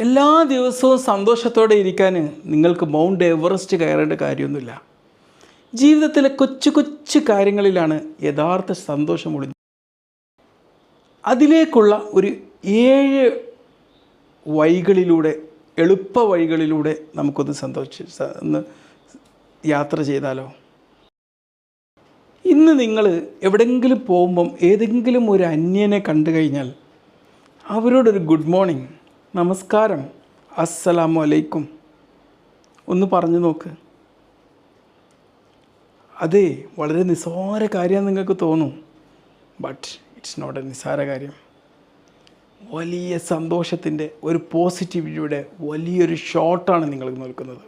എല്ലാ ദിവസവും സന്തോഷത്തോടെ ഇരിക്കാൻ നിങ്ങൾക്ക് മൗണ്ട് എവറസ്റ്റ് കയറേണ്ട കാര്യമൊന്നുമില്ല. ജീവിതത്തിലെ കൊച്ചു കൊച്ചു കാര്യങ്ങളിലാണ് യഥാർത്ഥ സന്തോഷം ഒളിഞ്ഞത് അതിലേക്കുള്ള ഒരു ഏഴ് വഴികളിലൂടെ എളുപ്പ വഴികളിലൂടെ നമുക്കൊന്ന് സന്തോഷി ഒന്ന് യാത്ര ചെയ്താലോ? ഇന്ന് നിങ്ങൾ എവിടെയെങ്കിലും പോകുമ്പം ഏതെങ്കിലും ഒരു അന്യനെ കണ്ടു കഴിഞ്ഞാൽ അവരോടൊരു ഗുഡ് മോർണിംഗ് നമസ്കാരം. അസ്സലാമു അലൈക്കും. ഒന്ന് പറഞ്ഞു നോക്ക്. അതെ വളരെ നിസ്സാര കാര്യമാണ് നിങ്ങൾക്ക് തോന്നും. ബട്ട് ഇറ്റ്സ് നോട്ട് എ നിസ്സാര കാര്യം. വലിയ സന്തോഷത്തിന്റെ ഒരു പോസിറ്റിവിറ്റിയുടെ വലിയൊരു ഷോട്ടാണ് നിങ്ങൾ നൽകുന്നത്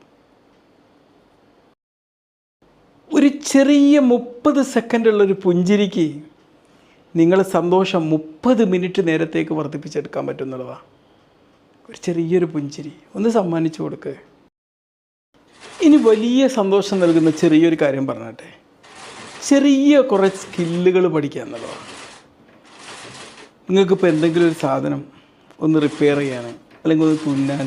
ഒരു ചെറിയ മുപ്പത് സെക്കൻഡുള്ളൊരു പുഞ്ചിരിക്ക് നിങ്ങളുടെ സന്തോഷം മുപ്പത് മിനിറ്റ് നേരത്തേക്ക് വർദ്ധിപ്പിച്ചെടുക്കാൻ പറ്റുന്നതാണ് ഒരു ചെറിയൊരു പുഞ്ചിരി. ഒന്ന് സമ്മാനിച്ചു കൊടുക്കുക ഇനി വലിയ സന്തോഷം നൽകുന്ന ചെറിയൊരു കാര്യം പറഞ്ഞാട്ടെ. ചെറിയ കുറേ സ്കില്ലുകൾ പഠിക്കുക എന്നുള്ളതാണ് നിങ്ങൾക്കിപ്പോൾ എന്തെങ്കിലും ഒരു സാധനം ഒന്ന് റിപ്പയർ ചെയ്യാൻ അല്ലെങ്കിൽ ഒന്ന് തുന്നാൻ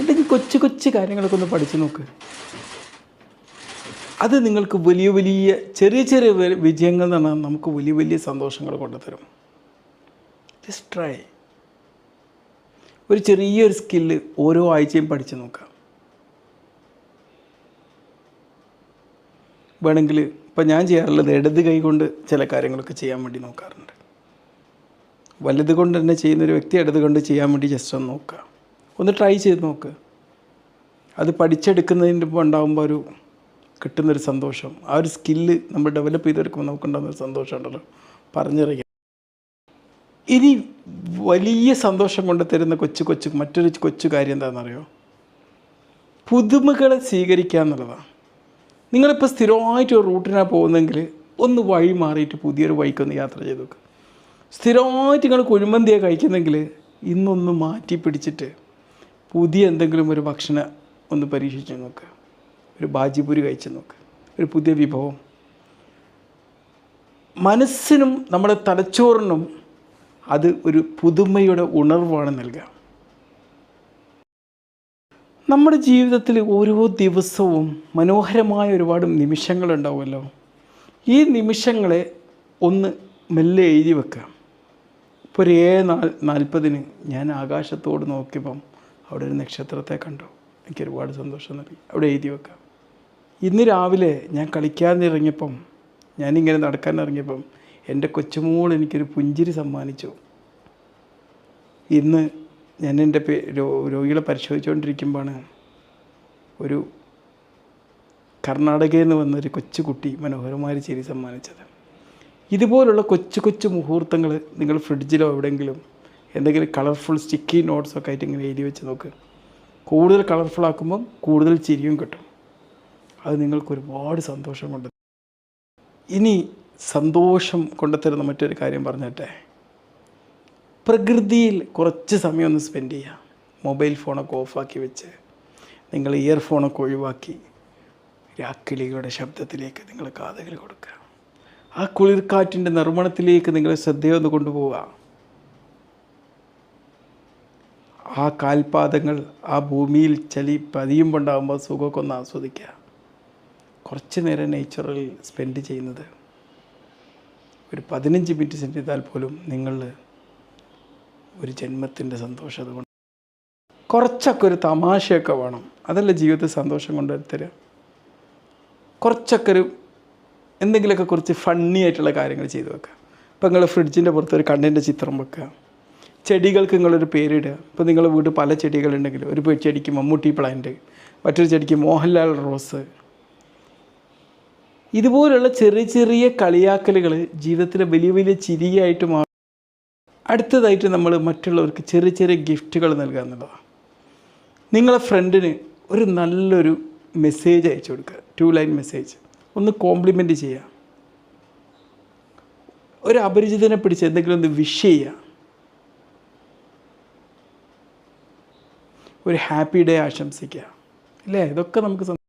എന്തെങ്കിലും കൊച്ചു കൊച്ചു കാര്യങ്ങളൊക്കെ ഒന്ന് പഠിച്ചു നോക്ക്. അത് നിങ്ങൾക്ക് വലിയ വലിയ ചെറിയ ചെറിയ വിജയങ്ങൾ പറഞ്ഞാൽ നമുക്ക് വലിയ വലിയ സന്തോഷങ്ങൾ കൊണ്ടുതരും. ജസ്റ്റ് ട്രൈ ഒരു ചെറിയൊരു സ്കില്ല് ഓരോ ആഴ്ചയും പഠിച്ചു നോക്കാം വേണമെങ്കിൽ ഇപ്പം ഞാൻ ചെയ്യാറുള്ളത് ഇടത് കൈ കൊണ്ട് ചില കാര്യങ്ങളൊക്കെ ചെയ്യാൻ വേണ്ടി നോക്കാറുണ്ട്. വലത് കൊണ്ട് തന്നെ ചെയ്യുന്നൊരു വ്യക്തി ഇടത് കൊണ്ട് ചെയ്യാൻ വേണ്ടി ജസ്റ്റ് ഒന്ന് നോക്കുക. ഒന്ന് ട്രൈ ചെയ്ത് നോക്ക്. അത് പഠിച്ചെടുക്കുന്നതിന്റെ ഉണ്ടാകുമ്പോൾ ഒരു കിട്ടുന്നൊരു സന്തോഷം. ആ ഒരു സ്കില്ല് നമ്മൾ ഡെവലപ്പ് ചെയ്തെടുക്കുമ്പോൾ നമുക്കുണ്ടാകുന്ന ഒരു സന്തോഷമുണ്ടല്ലോ പറഞ്ഞറിയാം. ഇനി വലിയ സന്തോഷം കൊണ്ട് തരുന്ന കൊച്ചു കൊച്ചു മറ്റൊരു കൊച്ചു കാര്യം എന്താണെന്നറിയോ? പുതുമകളെ സ്വീകരിക്കുക എന്നുള്ളതാണ്. നിങ്ങളിപ്പോൾ സ്ഥിരമായിട്ട് ഒരു റൂട്ടിനാണ് പോകുന്നതെങ്കിൽ ഒന്ന് വഴി മാറിയിട്ട് പുതിയൊരു വഴിക്കൊന്ന് യാത്ര ചെയ്ത് നോക്കുക സ്ഥിരമായിട്ട് നിങ്ങൾ കുഴിമന്തിയാണ് കഴിക്കുന്നെങ്കിൽ ഇന്നൊന്ന് മാറ്റി പിടിച്ചിട്ട് പുതിയ എന്തെങ്കിലും ഒരു ഭക്ഷണം ഒന്ന് പരീക്ഷിച്ച് നോക്കുക ഒരു ബാജിപൂരി കഴിച്ച് നോക്കുക ഒരു പുതിയ വിഭവം. മനസ്സിനും നമ്മുടെ തലച്ചോറിനും അത് ഒരു പുതുമയുടെ ഉണർവാണ് നൽകുക. നമ്മുടെ ജീവിതത്തിൽ ഓരോ ദിവസവും മനോഹരമായ ഒരുപാട് നിമിഷങ്ങളുണ്ടാവുമല്ലോ ഈ നിമിഷങ്ങളെ ഒന്ന് മെല്ലെ എഴുതി വെക്കുക. ഇപ്പോൾ ഒരു ഏഴ് നാൽ നാൽപ്പതിന് ഞാൻ ആകാശത്തോട് നോക്കിയപ്പം അവിടെ ഒരു നക്ഷത്രത്തെ കണ്ടു. എനിക്ക് ഒരുപാട് സന്തോഷം നൽകി. അവിടെ എഴുതി വെക്കാം ഇന്ന് രാവിലെ ഞാൻ കളിക്കാൻ ഇറങ്ങിയപ്പം ഞാനിങ്ങനെ നടക്കാൻ ഇറങ്ങിയപ്പം എന്റെ കൊച്ചുമോൾ എനിക്കൊരു പുഞ്ചിരി സമ്മാനിച്ചു. ഇന്ന് ഞാൻ എന്റെ രോഗികളെ പരിശോധിച്ചുകൊണ്ടിരിക്കുമ്പോഴാണ് ഒരു കർണാടകയിൽ നിന്ന് വന്നൊരു കൊച്ചുകുട്ടി മനോഹരമായ ചിരി സമ്മാനിച്ചത്. ഇതുപോലുള്ള കൊച്ചു കൊച്ചു മുഹൂർത്തങ്ങൾ നിങ്ങൾ ഫ്രിഡ്ജിലോ എവിടെയെങ്കിലും എന്തെങ്കിലും കളർഫുൾ സ്റ്റിക്കി നോട്ട്സൊക്കെ ആയിട്ട് ഇങ്ങനെ എഴുതി വെച്ച് നോക്ക്. കൂടുതൽ കളർഫുൾ ആക്കുമ്പം കൂടുതൽ ചിരിയും കിട്ടും. അത് നിങ്ങൾക്ക് ഒരുപാട് സന്തോഷം ഇനി സന്തോഷം കൊണ്ടുത്തരുന്ന മറ്റൊരു കാര്യം പറഞ്ഞിട്ടെ? പ്രകൃതിയിൽ കുറച്ച് സമയം ഒന്ന് സ്പെൻഡ് ചെയ്യുക മൊബൈൽ ഫോണൊക്കെ ഓഫാക്കി വെച്ച് നിങ്ങൾ ഇയർഫോണൊക്കെ ഒഴിവാക്കി രാക്കിളികളുടെ ശബ്ദത്തിലേക്ക് നിങ്ങൾ കാതകൾ കൊടുക്കുക. ആ കുളിർക്കാറ്റിന്റെ നിർമ്മാണത്തിലേക്ക് നിങ്ങൾ ശ്രദ്ധയൊന്ന് കൊണ്ടുപോവുക. ആ കാൽപാദങ്ങൾ ആ ഭൂമിയിൽ ചലി പതിയുമ്പോണ്ടാകുമ്പോൾ സുഖമൊക്കെ ഒന്ന് ആസ്വദിക്കുക. കുറച്ച് നേരം നേച്ചറിൽ സ്പെൻഡ് ചെയ്യുന്നത് ഒരു പതിനഞ്ച് മിനിറ്റ് ചെയ്താൽ പോലും നിങ്ങൾ ഒരു ജന്മത്തിന്റെ സന്തോഷം അതുകൊണ്ട്. കുറച്ചൊക്കെ ഒരു തമാശയൊക്കെ വേണം. അതല്ല ജീവിതത്തിൽ സന്തോഷം കൊണ്ടുവരുത്തരുക കുറച്ചൊക്കെ ഒരു എന്തെങ്കിലുമൊക്കെ കുറച്ച് ഫണ്ണി ആയിട്ടുള്ള കാര്യങ്ങൾ ചെയ്തു വെക്കുക. ഇപ്പം നിങ്ങൾ ഫ്രിഡ്ജിന്റെ പുറത്ത് ഒരു കണ്ണിന്റെ ചിത്രം വെക്കുക. ചെടികൾക്ക് നിങ്ങളൊരു പേരിടുക. ഇപ്പോൾ നിങ്ങളുടെ വീട്ടിൽ പല ചെടികളുണ്ടെങ്കിൽ ഒരു ചെടിക്ക് മമ്മൂട്ടി പ്ലാന്റ് മറ്റൊരു ചെടിക്ക് മോഹൻലാൽ റോസ് ഇതുപോലുള്ള ചെറിയ ചെറിയ കളിയാക്കലുകൾ ജീവിതത്തിലെ വലിയ വലിയ ചിരിയായിട്ട് മാറും അടുത്തതായിട്ട് നമ്മൾ മറ്റുള്ളവർക്ക് ചെറിയ ചെറിയ ഗിഫ്റ്റുകൾ നൽകുക എന്നുള്ളതാണ്. നിങ്ങളെ ഫ്രണ്ടിന് ഒരു നല്ലൊരു മെസ്സേജ് അയച്ചു കൊടുക്കുക. Two line message. ഒന്ന് കോംപ്ലിമെന്റ് ചെയ്യുക. ഒരു അപരിചിതനെ പിടിച്ച് എന്തെങ്കിലും ഒന്ന് വിഷ് ചെയ്യുക. ഒരു ഹാപ്പി ഡേ ആശംസിക്കുക. അല്ലേ ഇതൊക്കെ നമുക്ക്